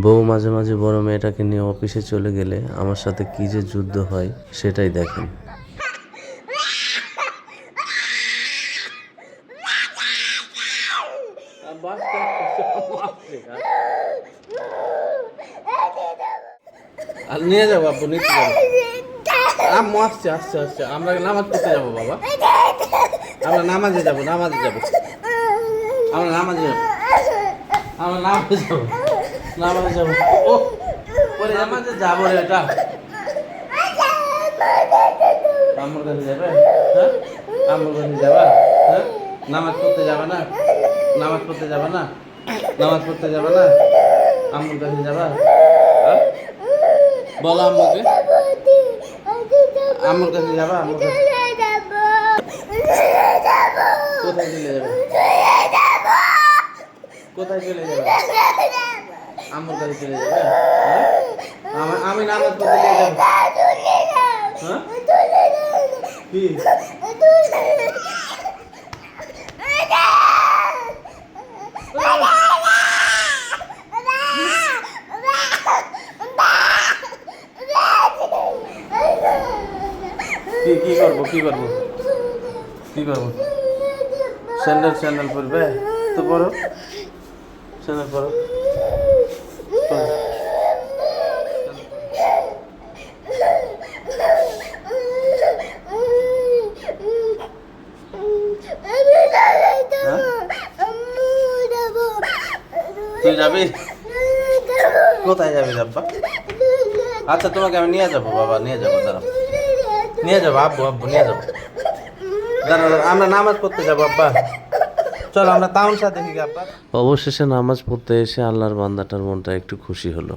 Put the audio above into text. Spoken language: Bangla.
বউ মাঝে মাঝে বড় মেয়েটাকে নিয়ে অফিসে চলে গেলে আমার সাথে কি যে যুদ্ধ হয় সেটাই দেখেন। আর নিয়ে যাব আব্বু, নিতে যাব আম্মু আসছে আসছে আসছে। আমরা নামাজ পড়তে যাব, বাবা। আমরা নামাজে যাব নামাজে যাব। আমরা নামাজে যাব। আমরা নামাজে যাব। নামাজে যাব। ও ওরে নামাজে যাব রে এটা। আম্মুর কাছে যাবে? হ্যাঁ? আম্মুর কাছে যাবা? হ্যাঁ? নামাজ পড়তে যাবে না? নামাজ পড়তে যাবে না? নামাজ পড়তে যাবে না? আম্মুর কাছে যাবা? হ্যাঁ? বলো আম্মুকে আম্মুর কাছে যাবা? আম্মুর কাছে। কোথায় চলে যাবে? কোথায় চলে যাবে? আম্মুর কাছে চলে যাবে হ্যাঁ? আমা- আমি নামাজ পড়তে নিয়ে হ্যাঁ? কি করব কি করব? কি করব? স্যান্ডেল স্যান্ডেল পরবে? তো পরো। স্যান্ডেল পরো। তুই যাবি? কোথায় যাবি আব্বা আচ্ছা তোমাকে আমি নিয়ে যাব বাবা নিয়ে যাব দাঁড়াও। নিয়ে যাব আব্বু আব্বু নিয়ে যাব। দাঁড়াও, আমরা নামাজ পড়তে যাব আব্বা। চলো আমরা তামসা দেখি অবশেষে নামাজ পড়তে এসে আল্লাহর বান্দাটার মনটা একটু খুশি হলো।